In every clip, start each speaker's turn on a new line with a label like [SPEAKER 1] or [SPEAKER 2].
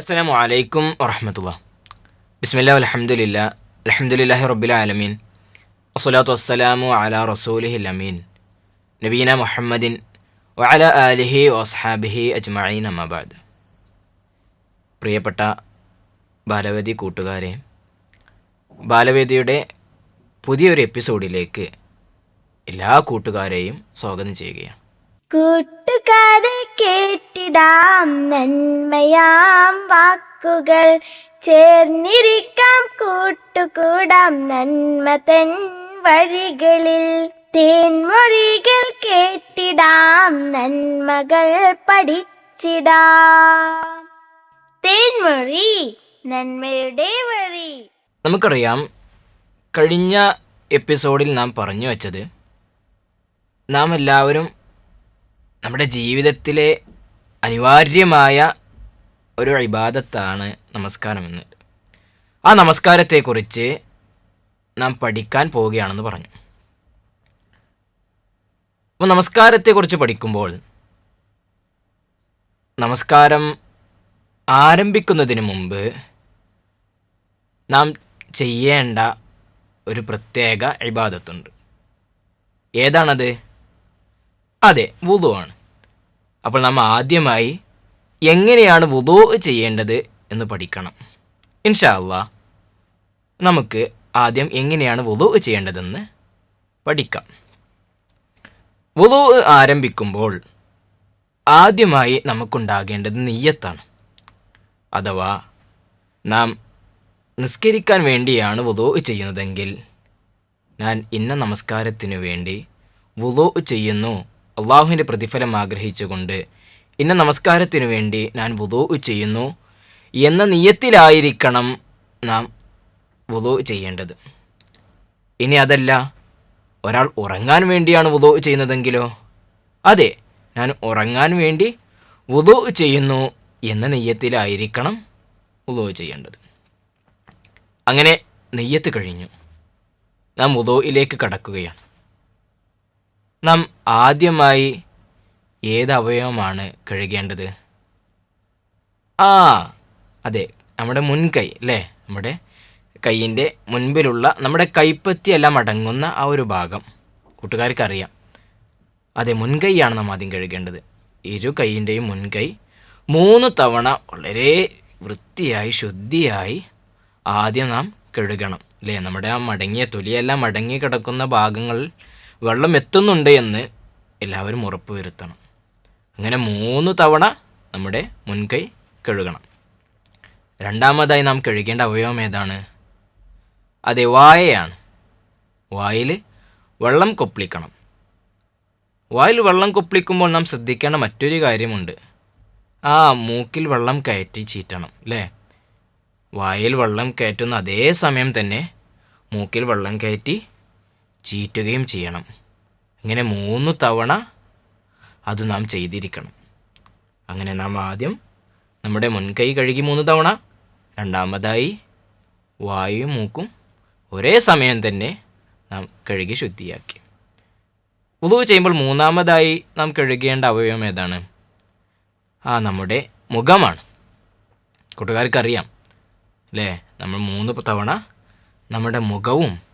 [SPEAKER 1] അസ്സലാമു അലൈക്കും വറഹമത്തുള്ള. ബിസ്മില്ല അലഹമുല്ല അലഹമുല്ലാഹി റബ്ബിൽ ആലമീൻ. വസ്സലാത്തു വസ്സലാമു അല റസൂലിഹി അമീൻ. നബീന മുഹമ്മദിൻ വഅല ആലിഹി വസ്ഹാബിഹി അജ്മഈൻ അമ്മബാദ് പ്രിയപ്പെട്ട ബാലവേദി കൂട്ടുകാരെ ബാലവേദിയുടെ പുതിയൊരു എപ്പിസോഡിലേക്ക് എല്ലാ കൂട്ടുകാരെയും സ്വാഗതം ചെയ്യുകയാണ്.
[SPEAKER 2] കൂട്ടുകാരെ കേട്ടിടാം നന്മയാം വാക്കുകൾ. ചേർന്നിരിക്കാം കൂട്ടുകൂടാം നന്മ തൻ വഴികളിൽ. തേൻമൊഴികൾ കേട്ടിടാം നന്മകൾ പഠിച്ചിടാം. തേൻമൊഴി നന്മയുടെ വഴി.
[SPEAKER 1] നമുക്കറിയാം കഴിഞ്ഞ എപ്പിസോഡിൽ നാം പറഞ്ഞു വച്ചത് നാം എല്ലാവരും നമ്മുടെ ജീവിതത്തിലെ അനിവാര്യമായ ഒരു ഇബാദത്താണ് നമസ്കാരമെന്ന്. ആ നമസ്കാരത്തെക്കുറിച്ച് നാം പഠിക്കാൻ പോവുകയാണെന്ന് പറഞ്ഞു. അപ്പോൾ നമസ്കാരത്തെക്കുറിച്ച് പഠിക്കുമ്പോൾ നമസ്കാരം ആരംഭിക്കുന്നതിന് മുമ്പ് നാം ചെയ്യേണ്ട ഒരു പ്രത്യേക ഇബാദത്തുണ്ട്. ഏതാണത്? അതെ വുതു ആണ്. അപ്പോൾ നാം ആദ്യമായി എങ്ങനെയാണ് വുദൂ ചെയ്യേണ്ടത് എന്ന് പഠിക്കണം. ഇൻഷാല്ല നമുക്ക് ആദ്യം എങ്ങനെയാണ് വുദൂ ചെയ്യേണ്ടതെന്ന് പഠിക്കാം. വുദൂ ആരംഭിക്കുമ്പോൾ ആദ്യമായി നമുക്കുണ്ടാകേണ്ടത് നെയ്യത്താണ്. അഥവാ നാം നിസ്കരിക്കാൻ വേണ്ടിയാണ് വുതു ചെയ്യുന്നതെങ്കിൽ ഞാൻ ഇന്ന നമസ്കാരത്തിനു വേണ്ടി വുദൂ ചെയ്യുന്നു അള്ളാഹുവിന്റെ പ്രതിഫലം ആഗ്രഹിച്ചുകൊണ്ട് ഇന്ന നമസ്കാരത്തിനു വേണ്ടി ഞാൻ വുതു ചെയ്യുന്നു. എന്ന നിയത്തിലായിരിക്കണം നാം വുതു ചെയ്യേണ്ടത്. ഇനി അതല്ല ഒരാൾ ഉറങ്ങാൻ വേണ്ടിയാണ് വുതു ചെയ്യുന്നതെങ്കിലോ? അതെ ഞാൻ ഉറങ്ങാൻ വേണ്ടി വുതു ചെയ്യുന്നു എന്ന നെയ്യത്തിലായിരിക്കണം വുതു ചെയ്യേണ്ടത്. അങ്ങനെ നെയ്യത്ത് കഴിഞ്ഞു. നാം വുതുയിലേക്ക് കടക്കുകയാണ്. നാം ആദ്യമായി ഏത് അവയവമാണ് കഴുകേണ്ടത്? ആ അതെ നമ്മുടെ മുൻകൈ അല്ലേ? നമ്മുടെ കൈയിന്റെ മുൻപിലുള്ള നമ്മുടെ കൈപ്പത്തിയെല്ലാം അടങ്ങുന്ന ആ ഒരു ഭാഗം. കൂട്ടുകാർക്ക് അറിയാം അതെ മുൻകൈയാണ് നാം ആദ്യം കഴുകേണ്ടത്. ഇരു കൈയിന്റെയും മുൻകൈ മൂന്ന് തവണ വളരെ വൃത്തിയായി ശുദ്ധിയായി ആദ്യം നാം കഴുകണം അല്ലേ? നമ്മുടെ ആ മടങ്ങിയ തൊലിയെല്ലാം മടങ്ങി കിടക്കുന്ന ഭാഗങ്ങളിൽ വെള്ളം എത്തുന്നുണ്ട് എന്ന് എല്ലാവരും ഉറപ്പ് വരുത്തണം. അങ്ങനെ മൂന്ന് തവണ നമ്മുടെ മുൻകൈ കഴുകണം. രണ്ടാമതായി നാം കഴുകേണ്ട അവയവം ഏതാണ്? അതെ വായയാണ്. വായിൽ വെള്ളം കൊപ്പിളിക്കണം. വായിൽ വെള്ളം കൊപ്പിളിക്കുമ്പോൾ നാം ശ്രദ്ധിക്കേണ്ട മറ്റൊരു കാര്യമുണ്ട്. ആ മൂക്കിൽ വെള്ളം കയറ്റി ചീറ്റണം അല്ലേ? വായിൽ വെള്ളം കയറ്റുന്ന അതേ സമയം തന്നെ മൂക്കിൽ വെള്ളം കയറ്റി ചീറ്റുകയും ചെയ്യണം. ഇങ്ങനെ മൂന്ന് തവണ അത് നാം ചെയ്തിരിക്കണം. അങ്ങനെ നാം ആദ്യം നമ്മുടെ മുൻകൈ കഴുകി മൂന്ന് തവണ രണ്ടാമതായി വായും മൂക്കും ഒരേ സമയം തന്നെ നാം കഴുകി ശുദ്ധിയാക്കി. ഉളവ് ചെയ്യുമ്പോൾ മൂന്നാമതായി നാം കഴുകേണ്ട അവയവം ഏതാണ്? ആ നമ്മുടെ മുഖമാണ്. കൂട്ടുകാർക്കറിയാം അല്ലേ? നമ്മൾ മൂന്ന് തവണ നമ്മുടെ മുഖവും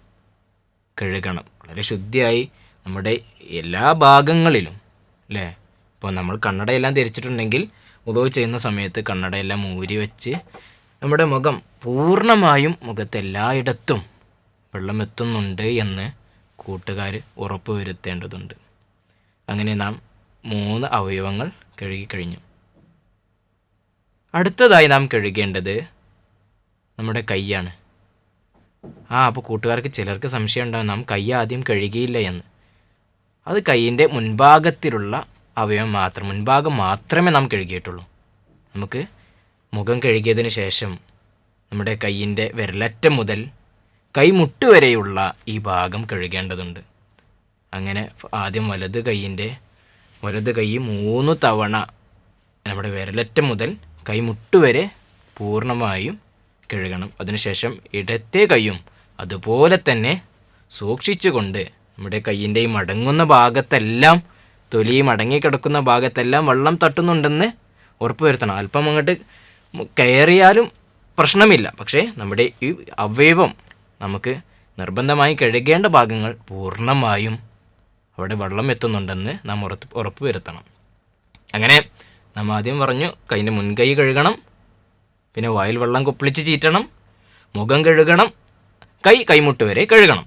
[SPEAKER 1] കഴുകണം. വളരെ ശുദ്ധിയായി നമ്മുടെ എല്ലാ ഭാഗങ്ങളിലും അല്ലേ? ഇപ്പോൾ നമ്മൾ കണ്ണടയെല്ലാം ധരിച്ചിട്ടുണ്ടെങ്കിൽ ഉദവ് ചെയ്യുന്ന സമയത്ത് കണ്ണടയെല്ലാം ഊരി വെച്ച് നമ്മുടെ മുഖം പൂർണമായും മുഖത്ത് എല്ലായിടത്തും വെള്ളം എത്തുന്നുണ്ട് എന്ന് കൂട്ടുകാർ ഉറപ്പ് വരുത്തേണ്ടതുണ്ട്. അങ്ങനെ നാം മൂന്ന് അവയവങ്ങൾ കഴുകിക്കഴിഞ്ഞു അടുത്തതായി നാം കഴുകേണ്ടത് നമ്മുടെ കൈയാണ്. ആ അപ്പോൾ കൂട്ടുകാർക്ക് ചിലർക്ക് സംശയം ഉണ്ടാകും നാം കൈ ആദ്യം കഴുകിയില്ല എന്ന്. അത് കൈയിന്റെ മുൻഭാഗത്തിലുള്ള അവയവം മാത്രം മുൻഭാഗം മാത്രമേ നാം കഴുകിയിട്ടുള്ളൂ. നമുക്ക് മുഖം കഴുകിയതിന് ശേഷം നമ്മുടെ കൈയിന്റെ വിരലറ്റം മുതൽ കൈമുട്ട് വരെയുള്ള ഈ ഭാഗം കഴുകേണ്ടതുണ്ട്. അങ്ങനെ ആദ്യം വലത് കൈയിന്റെ വലത് കൈ മൂന്ന് തവണ നമ്മുടെ വിരലറ്റം മുതൽ കൈമുട്ട് വരെ പൂർണമായും കഴുകണം. അതിനുശേഷം ഇടത്തെ കൈയും അതുപോലെ തന്നെ സൂക്ഷിച്ചുകൊണ്ട് നമ്മുടെ കയ്യിന്റെ ഈ മടങ്ങുന്ന ഭാഗത്തെല്ലാം തൊലി മടങ്ങിക്കിടക്കുന്ന ഭാഗത്തെല്ലാം വെള്ളം തട്ടുന്നുണ്ടെന്ന് ഉറപ്പ് വരുത്തണം. അല്പം അങ്ങോട്ട് കയറിയാലും പ്രശ്നമില്ല. പക്ഷേ നമ്മുടെ ഈ അവയവം നമുക്ക് നിർബന്ധമായി കഴുകേണ്ട ഭാഗങ്ങൾ പൂർണമായും അവിടെ വെള്ളം എത്തുന്നുണ്ടെന്ന് നാം ഉറപ്പ് ഉറപ്പ് വരുത്തണം. അങ്ങനെ നാം ആദ്യം പറഞ്ഞു കൈന്റെ മുൻകൈ കഴുകണം. പിന്നെ വായിൽ വെള്ളം കുപ്പിളിച്ച് ചീറ്റണം മുഖം കഴുകണം കൈ കൈമുട്ട് വരെ കഴുകണം.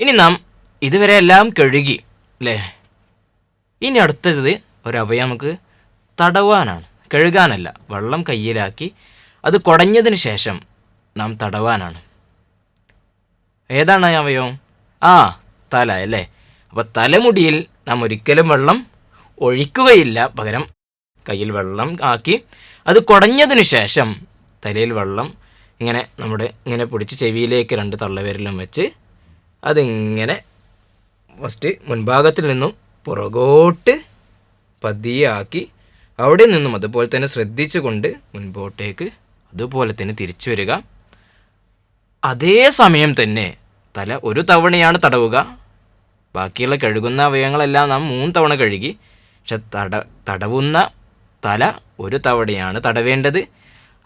[SPEAKER 1] ഇനി നാം ഇതുവരെ എല്ലാം കഴുകി അല്ലേ ഇനി അടുത്തത് ഒരവയം നമുക്ക് തടവാനാണ്. കഴുകാനല്ല വെള്ളം കയ്യിലാക്കി അത് കുടഞ്ഞതിന് ശേഷം നാം തടവാനാണ്. ഏതാണ് അവയവം? ആ തല അല്ലേ? അപ്പോൾ തലമുടിയിൽ നാം ഒരിക്കലും വെള്ളം ഒഴിക്കുകയില്ല പകരം കയ്യിൽ വെള്ളം ആക്കി അത് കുടഞ്ഞതിന് ശേഷം തലയിൽ വെള്ളം ഇങ്ങനെ നമ്മുടെ ഇങ്ങനെ പിടിച്ച് ചെവിയിലേക്ക് രണ്ട് തള്ളവിരലും വെച്ച് അതിങ്ങനെ ഫസ്റ്റ് മുൻഭാഗത്തിൽ നിന്നും പുറകോട്ട് പതിയെ ആക്കി അവിടെ നിന്നും അതുപോലെ തന്നെ ശ്രദ്ധിച്ചുകൊണ്ട് മുൻപോട്ടേക്ക് അതുപോലെ തന്നെ തിരിച്ചു വരിക. അതേ സമയം തന്നെ തല ഒരു തവണയാണ് തടവുക. ബാക്കിയുള്ള കഴുകുന്ന അവയവങ്ങളെല്ലാം നാം മൂന്ന് തവണ കഴുകി. പക്ഷെ തട തടവുന്ന തല ഒരു തവണയാണ് തടവേണ്ടത്.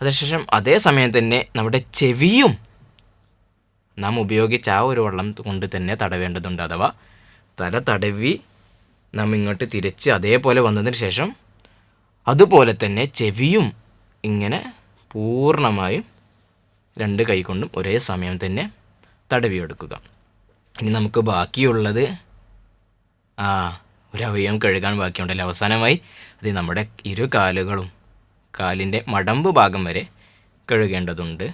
[SPEAKER 1] അതിനുശേഷം അതേ സമയം തന്നെ നമ്മുടെ ചെവിയും നാം ഉപയോഗിച്ച ആ ഒരു വെള്ളം കൊണ്ട് തന്നെ തടവേണ്ടതുണ്ട് അഥവാ തല തടവി നാം ഇങ്ങോട്ട് തിരിച്ച് അതേപോലെ വന്നതിന് ശേഷം അതുപോലെ തന്നെ ചെവിയും ഇങ്ങനെ പൂർണമായും രണ്ട് കൈ കൊണ്ടും ഒരേ സമയം തന്നെ തടവിയെടുക്കുക. ഇനി നമുക്ക് ബാക്കിയുള്ളത് ആ ഒരു അവയവം കഴുകാൻ ബാക്കിയുണ്ടല്ലോ. അവസാനമായി അത് നമ്മുടെ ഇരു കാലുകളും കാലിന്റെ മടമ്പ് ഭാഗം വരെ കഴുകേണ്ടതുണ്ട്.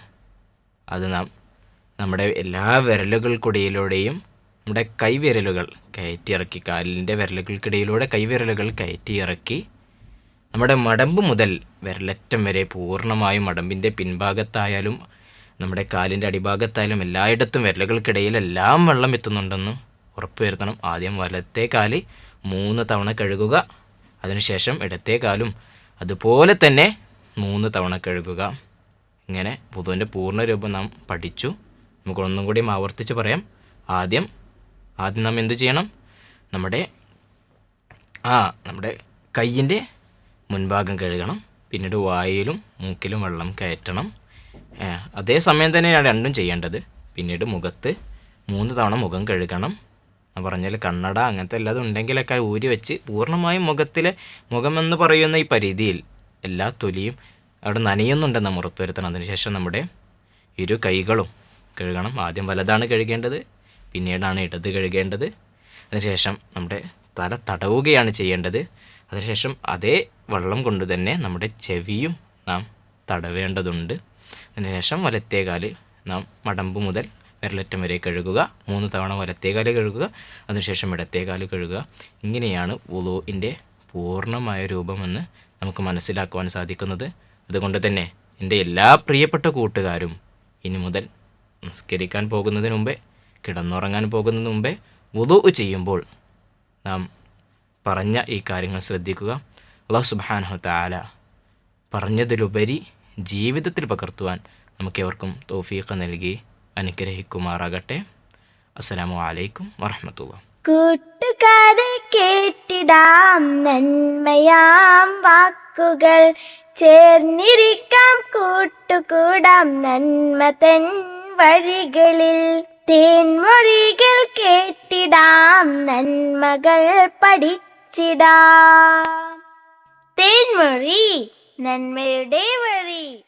[SPEAKER 1] അത് നാം നമ്മുടെ എല്ലാ വിരലുകൾക്കിടയിലൂടെയും നമ്മുടെ കൈവിരലുകൾ കയറ്റിയിറക്കി കാലിന്റെ വിരലുകൾക്കിടയിലൂടെ കൈവിരലുകൾ കയറ്റിയിറക്കി നമ്മുടെ മടമ്പ് മുതൽ വിരലറ്റം വരെ പൂർണമായും മടമ്പിന്റെ പിൻഭാഗത്തായാലും നമ്മുടെ കാലിന്റെ അടിഭാഗത്തായാലും എല്ലായിടത്തും വിരലുകൾക്കിടയിലെല്ലാം വെള്ളം എത്തുന്നുണ്ടെന്ന് ഉറപ്പുവരുത്തണം. ആദ്യം വലത്തെ കാൽ മൂന്ന് തവണ കഴുകുക. അതിനുശേഷം ഇടത്തെ കാലും. അതുപോലെ തന്നെ മൂന്ന് തവണ കഴുകുക. ഇങ്ങനെ പുതുവിന്റെ പൂർണ രൂപം നാം പഠിച്ചു. നമുക്ക് ഒന്നും കൂടി ആവർത്തിച്ച് പറയാം. ആദ്യം ആദ്യം നാം എന്തു ചെയ്യണം? നമ്മുടെ ആ നമ്മുടെ കയ്യിന്റെ മുൻഭാഗം കഴുകണം. പിന്നീട് വായിലും മൂക്കിലും വെള്ളം കയറ്റണം. അതേ സമയം തന്നെയാണ് രണ്ടും ചെയ്യേണ്ടത്. പിന്നീട് മുഖത്ത് മൂന്ന് തവണ മുഖം കഴുകണം. ഞാൻ പറഞ്ഞാൽ കണ്ണട അങ്ങനത്തെ എല്ലാതും ഉണ്ടെങ്കിലൊക്കെ ഊരി വെച്ച് പൂർണമായും മുഖത്തിലെ മുഖമെന്ന് പറയുന്ന ഈ പരിധിയിൽ എല്ലാ തൊലിയും അവിടെ നനയുന്നുണ്ടെന്ന് നമ്മൾ ഉറപ്പുവരുത്തണം അതിനുശേഷം നമ്മുടെ ഇരു കൈകളും കഴുകണം. ആദ്യം വലതാണ് കഴുകേണ്ടത് പിന്നീടാണ് ഇടത് കഴുകേണ്ടത്. അതിനുശേഷം നമ്മുടെ തല തടവുകയാണ് ചെയ്യേണ്ടത്. അതിനുശേഷം അതേ വെള്ളം കൊണ്ട് തന്നെ നമ്മുടെ ചെവിയും നാം തടവേണ്ടതുണ്ട്. അതിനുശേഷം വലത്തേ കാൽ നാം മടമ്പ് മുതൽ വിരലറ്റം വരെ കഴുകുക. മൂന്ന് തവണ വലത്തേ കാൽ കഴുകുക. അതിനുശേഷം ഇടത്തേ കാൽ കഴുകുക. ഇങ്ങനെയാണ് ഉളുവിന്റെ പൂർണമായ രൂപമെന്ന് നമുക്ക് മനസ്സിലാക്കുവാൻ സാധിക്കുന്നത്. അതുകൊണ്ട് തന്നെ എന്റെ എല്ലാ പ്രിയപ്പെട്ട കൂട്ടുകാരും ഇനി മുതൽ നിസ്കരിക്കാൻ പോകുന്നതിന് മുമ്പേ കിടന്നുറങ്ങാൻ പോകുന്നതിന് മുമ്പേ വുളു ചെയ്യുമ്പോൾ നാം പറഞ്ഞ ഈ കാര്യങ്ങൾ ശ്രദ്ധിക്കുക. അള്ളാഹു സുബാനഹു താല പറഞ്ഞതിലുപരി ജീവിതത്തിൽ പകർത്തുവാൻ നമുക്കേവർക്കും തോഫീഖ നൽകി. അനുഗ്രഹിക്കുമാറാകട്ടെ. അസ്സലാമു അലൈക്കും വറഹമത്തുള്ള
[SPEAKER 2] കൂട്ടുകാരെ കേട്ടിടാം നന്മയാം വാക്കുകൾ. ചേർന്നിരിക്കാം കൂട്ടുകൂടാം നന്മ തൻ വഴികളിൽ. തേൻമൊഴികൾ കേട്ടിടാം നന്മകൾ പഠിച്ചിടാം. തേൻമൊഴി നന്മയുടെ വഴി.